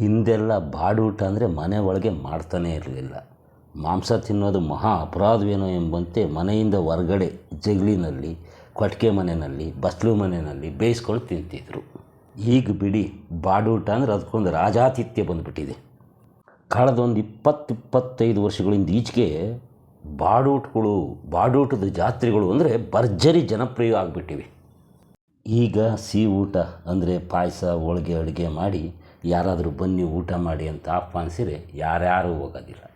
ಹಿಂದೆಲ್ಲ ಬಾಡೂಟ ಅಂದರೆ ಮನೆ ಒಳಗೆ ಮಾಡ್ತಾನೇ ಇರಲಿಲ್ಲ. ಮಾಂಸ ತಿನ್ನೋದು ಮಹಾ ಅಪರಾಧವೇನೋ ಎಂಬಂತೆ ಮನೆಯಿಂದ ಹೊರಗಡೆ ಜಗಲಿನಲ್ಲಿ ಕೊಟ್ಟಿಗೆ ಮನೆಯಲ್ಲಿ ಬಸ್ಲು ಮನೆಯಲ್ಲಿ ಬೇಯಿಸ್ಕೊಂಡು ತಿಂತಿದ್ರು. ಈಗ ಬಿಡಿ, ಬಾಡೂಟ ಅಂದರೆ ಅದಕ್ಕೊಂದು ರಾಜಾತಿಥ್ಯ ಬಂದುಬಿಟ್ಟಿದೆ. ಕಳೆದೊಂದು ಇಪ್ಪತ್ತು, ಇಪ್ಪತ್ತೈದು ವರ್ಷಗಳಿಂದ ಈಚೆಗೆ ಬಾಡೂಟಗಳು, ಬಾಡೂಟದ ಜಾತ್ರೆಗಳು ಅಂದರೆ ಭರ್ಜರಿ ಜನಪ್ರಿಯ ಆಗಿಬಿಟ್ಟಿವೆ. ಈಗ ಸಿಹಿ ಊಟ ಅಂದರೆ ಪಾಯಸ, ಹೋಳಿಗೆ, ಅಡುಗೆ ಮಾಡಿ ಯಾರಾದರೂ ಬನ್ನಿ ಊಟ ಮಾಡಿ ಅಂತ ಆಹ್ವಾನಿಸಿದರೆ ಯಾರ್ಯಾರೂ ಹೋಗೋದಿಲ್ಲ.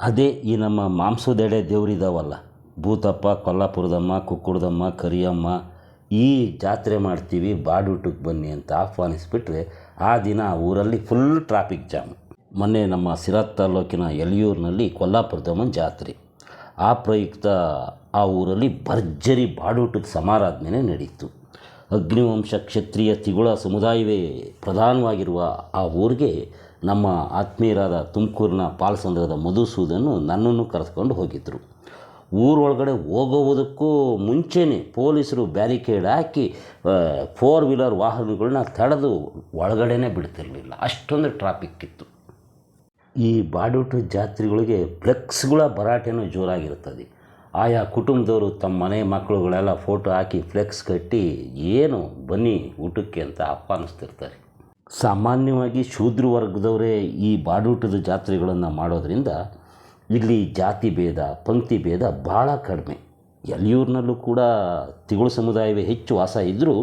ಅದೇ ಈ ನಮ್ಮ ಮಾಂಸದೆಡೆ ದೇವರಿದಾವಲ್ಲ. ಭೂತಪ್ಪ, ಕೊಲ್ಲಾಪುರದಮ್ಮ, ಕುಕ್ಕುಡ್ದಮ್ಮ, ಕರಿಯಮ್ಮ, ಈ ಜಾತ್ರೆ ಮಾಡ್ತೀವಿ, ಬಾಡೂಟಕ್ಕೆ ಬನ್ನಿ ಅಂತ ಆಹ್ವಾನಿಸಿಬಿಟ್ರೆ ಆ ದಿನ ಊರಲ್ಲಿ ಫುಲ್ ಟ್ರಾಫಿಕ್ ಜಾಮ್ ಮೊನ್ನೆ ನಮ್ಮ ಸಿರಾತ್ ತಾಲೂಕಿನ ಎಲಿಯೂರಿನಲ್ಲಿ ಕೊಲ್ಲಾಪುರದಮ್ಮನ ಜಾತ್ರೆ. ಆ ಪ್ರಯುಕ್ತ ಆ ಊರಲ್ಲಿ ಭರ್ಜರಿ ಬಾಡೂಟದ ಸಮಾರಾಧನೆ ನಡೀತು. ಅಗ್ನಿವಂಶ ಕ್ಷತ್ರಿಯ ತಿಗುಳ ಸಮುದಾಯವೇ ಪ್ರಧಾನವಾಗಿರುವ ಆ ಊರಿಗೆ ನಮ್ಮ ಆತ್ಮೀಯರಾದ ತುಮಕೂರಿನ ಪಾಲ್ಸಂದ್ರದ ಮಧುಸೂದನ್ನು ನನ್ನನ್ನು ಕರೆದುಕೊಂಡು ಹೋಗಿದ್ದರು ಊರೊಳಗಡೆ ಹೋಗುವುದಕ್ಕೂ ಮುಂಚೆನೇ ಪೊಲೀಸರು ಬ್ಯಾರಿಕೇಡ್ ಹಾಕಿ ಫೋರ್ ವೀಲರ್ ವಾಹನಗಳನ್ನ ತಡೆದು ಒಳಗಡೆನೇ ಬಿಡ್ತಿರಲಿಲ್ಲ. ಅಷ್ಟೊಂದು ಟ್ರಾಫಿಕ್ ಇತ್ತು. ಈ ಬಾಡೂಟ ಜಾತ್ರೆಗಳಿಗೆ ಫ್ಲೆಕ್ಸ್ಗಳ ಭರಾಟೆನೂ ಜೋರಾಗಿರ್ತದೆ ಆಯಾ ಕುಟುಂಬದವರು ತಮ್ಮ ಮನೆ ಮಕ್ಕಳುಗಳೆಲ್ಲ ಫೋಟೋ ಹಾಕಿ ಫ್ಲೆಕ್ಸ್ ಕಟ್ಟಿ ಏನು ಬನ್ನಿ ಊಟಕ್ಕೆ ಅಂತ ಆಹ್ವಾನಿಸ್ತಿರ್ತಾರೆ. ಸಾಮಾನ್ಯವಾಗಿ ಶೂದ್ರ ವರ್ಗದವರೇ ಈ ಬಾಡೂಟದ ಜಾತ್ರೆಗಳನ್ನು ಮಾಡೋದರಿಂದ ಇಲ್ಲಿ ಜಾತಿ ಭೇದ, ಪಂಕ್ತಿ ಭೇದ ಭಾಳ ಕಡಿಮೆ. ಎಲ್ಲಿಯೂರಿನಲ್ಲೂ ಕೂಡ ತಿಗಳು ಸಮುದಾಯವೇ ಹೆಚ್ಚು ವಾಸ ಇದ್ದರೂ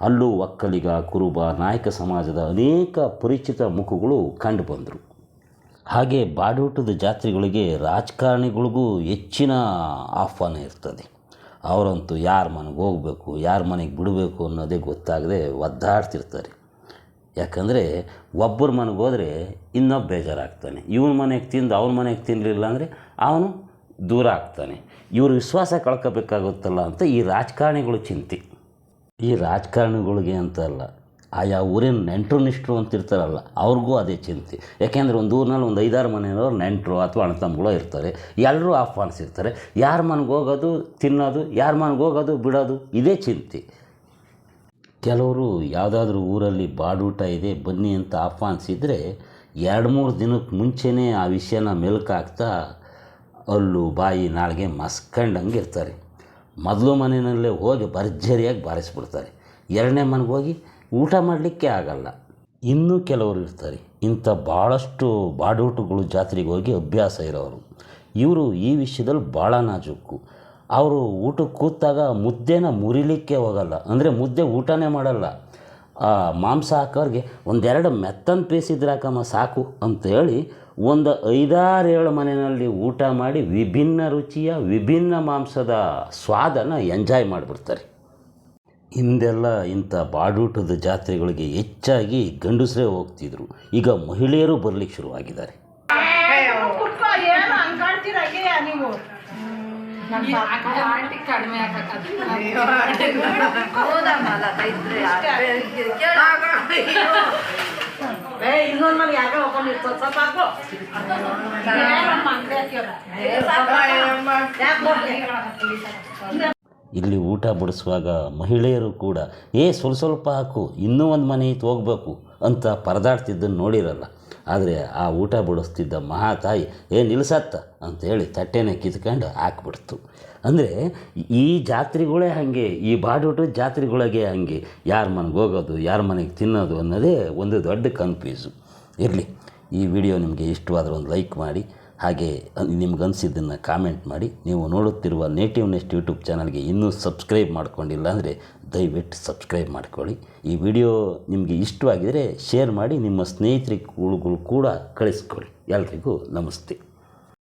ಅಲ್ಲೂ ಒಕ್ಕಲಿಗ, ಕುರುಬ, ನಾಯಕ ಸಮಾಜದ ಅನೇಕ ಪರಿಚಿತ ಮುಖಗಳು ಕಂಡು ಬಂದರು. ಹಾಗೆ ಬಾಡೂಟದ ಜಾತ್ರೆಗಳಿಗೆ ರಾಜಕಾರಣಿಗಳಿಗೂ ಹೆಚ್ಚಿನ ಆಹ್ವಾನ ಇರ್ತದೆ. ಅವರಂತೂ ಯಾರ ಮನೆಗೆ ಹೋಗಬೇಕು, ಯಾರ ಮನೆಗೆ ಬಿಡಬೇಕು ಅನ್ನೋದೇ ಗೊತ್ತಾಗದೆ ಒದ್ದಾಡ್ತಿರ್ತಾರೆ. ಯಾಕಂದರೆ ಒಬ್ಬರ ಮನೆಗೆ ಹೋದರೆ ಇನ್ನೊಬ್ಬ ಬೇಜಾರಾಗ್ತಾನೆ. ಇವನ ಮನೆಗೆ ತಿಂದು ಅವನ ಮನೆಗೆ ತಿನ್ನಲಿಲ್ಲ ಅಂದರೆ ಅವನು ದೂರ ಆಗ್ತಾನೆ. ಇವ್ರ ವಿಶ್ವಾಸ ಕಳ್ಕೋಬೇಕಾಗುತ್ತಲ್ಲ ಅಂತ ಈ ರಾಜಕಾರಣಿಗಳು ಚಿಂತೆ. ಈ ರಾಜಕಾರಣಿಗಳಿಗೆ ಅಂತ ಅಲ್ಲ ಆಯಾ ಊರಿನ ನೆಂಟರು ನಿಷ್ಠರು ಅಂತ ಇರ್ತಾರಲ್ಲ ಅವ್ರಿಗೂ ಅದೇ ಚಿಂತೆ. ಯಾಕೆಂದರೆ ಒಂದು ಊರಿನಲ್ಲಿ ಒಂದು ಐದಾರು ಮನೆಯವರು ನೆಂಟರು ಅಥವಾ ಅಣ್ಣತಮ್ಮಗಳು ಇರ್ತಾರೆ. ಎಲ್ಲರೂ ಆಹ್ವಾನಿಸಿರ್ತಾರೆ. ಯಾರ ಮನೆಗೆ ಹೋಗೋದು ತಿನ್ನೋದು, ಯಾರ ಮನೆಗೆ ಹೋಗೋದು ಬಿಡೋದು, ಇದೇ ಚಿಂತೆ. ಕೆಲವರು ಯಾವುದಾದ್ರೂ ಊರಲ್ಲಿ ಬಾಡೂಟ ಇದೆ, ಬನ್ನಿ ಅಂತ ಆಹ್ವಾನಿಸಿದರೆ ಎರಡು ಮೂರು ದಿನಕ್ಕೆ ಮುಂಚೆನೇ ಆ ವಿಷಯನ ಮೆಲುಕಾಗ್ತಾ ಅಲ್ಲು ಬಾಯಿ ನಾಳೆಗೆ ಮಸ್ಕಂಡಂಗೆ ಇರ್ತಾರೆ. ಮೊದಲು ಮನೆಯಲ್ಲೇ ಹೋಗಿ ಭರ್ಜರಿಯಾಗಿ ಬಾರಿಸ್ಬಿಡ್ತಾರೆ. ಎರಡನೇ ಮನೆಗೆ ಹೋಗಿ ಊಟ ಮಾಡಲಿಕ್ಕೆ ಆಗಲ್ಲ. ಇನ್ನೂ ಕೆಲವರು ಇರ್ತಾರೆ. ಇಂಥ ಭಾಳಷ್ಟು ಬಾಡೂಟಗಳು ಜಾತ್ರೆಗೆ ಹೋಗಿ ಅಭ್ಯಾಸ ಇರೋರು. ಇವರು ಈ ವಿಷಯದಲ್ಲಿ ಭಾಳ ನಾಜೂಕು. ಅವರು ಊಟಕ್ಕೆ ಕೂತಾಗ ಮುದ್ದೆನ ಮುರಿಲಿಕ್ಕೆ ಹೋಗಲ್ಲ. ಅಂದರೆ ಮುದ್ದೆ ಊಟನೇ ಮಾಡಲ್ಲ. ಮಾಂಸ ಹಾಕೋರಿಗೆ ಒಂದೆರಡು ಮೆತ್ತನ ಪೀಸ್ ಹಾಕಮ್ಮ ಸಾಕು ಅಂತೇಳಿ ಒಂದು ಐದಾರು ಏಳು ಮನೆಯಲ್ಲಿ ಊಟ ಮಾಡಿ ವಿಭಿನ್ನ ರುಚಿಯ ವಿಭಿನ್ನ ಮಾಂಸದ ಸ್ವಾದನ ಎಂಜಾಯ್ ಮಾಡಿಬಿಡ್ತಾರೆ. ಹಿಂದೆಲ್ಲ ಇಂಥ ಬಾಡೂಟದ ಜಾತ್ರೆಗಳಿಗೆ ಹೆಚ್ಚಾಗಿ ಗಂಡಸರೇ ಹೋಗ್ತಿದ್ರು. ಈಗ ಮಹಿಳೆಯರು ಬರಲಿಕ್ಕೆ ಶುರುವಾಗಿದ್ದಾರೆ. ಇಲ್ಲಿ ಊಟ ಬಡಿಸುವಾಗ ಮಹಿಳೆಯರು ಕೂಡ, ಏ, ಸ್ವಲ್ಪ ಸ್ವಲ್ಪ ಹಾಕು, ಇನ್ನೂ ಒಂದು ಮನೆ ಇತ್ತು ಹೋಗಬೇಕು ಅಂತ ಪರದಾಡ್ತಿದ್ದನ್ನು ನೋಡಿರಲ್ಲ. ಆದರೆ ಆ ಊಟ ಬಡಿಸ್ತಿದ್ದ ಮಹಾತಾಯಿ ಏ, ನಿಲ್ಸತ್ತ ಅಂತೇಳಿ ತಟ್ಟೆನ ಕಿತ್ಕೊಂಡು ಹಾಕ್ಬಿಡ್ತು. ಅಂದರೆ ಈ ಜಾತ್ರೆಗಳೇ ಹಾಗೆ, ಈ ಬಾಡೂಟದ ಜಾತ್ರೆಗಳಿಗೆ ಹಾಗೆ. ಯಾರ ಮನೆಗೆ ಹೋಗೋದು, ಯಾರ ಮನೆಗೆ ತಿನ್ನೋದು ಅನ್ನೋದೇ ಒಂದು ದೊಡ್ಡ ಕನ್ಫ್ಯೂಸು ಇರಲಿ, ಈ ವಿಡಿಯೋ ನಿಮಗೆ ಇಷ್ಟವಾದರೆ ಒಂದು ಲೈಕ್ ಮಾಡಿ ಹಾಗೆ ನಿಮ್ಗೆ ಅನಿಸಿದ್ದನ್ನು ಕಾಮೆಂಟ್ ಮಾಡಿ. ನೀವು ನೋಡುತ್ತಿರುವ ನೇಟಿವ್ ನೆಸ್ಟ್ ಯೂಟ್ಯೂಬ್ ಚಾನಲ್ಗೆ ಇನ್ನೂ ಸಬ್ಸ್ಕ್ರೈಬ್ ಮಾಡ್ಕೊಂಡಿಲ್ಲ ಅಂದರೆ ದಯವಿಟ್ಟು ಸಬ್ಸ್ಕ್ರೈಬ್ ಮಾಡ್ಕೊಳ್ಳಿ. ಈ ವಿಡಿಯೋ ನಿಮಗೆ ಇಷ್ಟವಾಗಿದ್ದರೆ ಶೇರ್ ಮಾಡಿ, ನಿಮ್ಮ ಸ್ನೇಹಿತರಿಗೂ ಕೂಡ ಕಳಿಸ್ಕೊಳ್ಳಿ. ಎಲ್ರಿಗೂ ನಮಸ್ತೆ.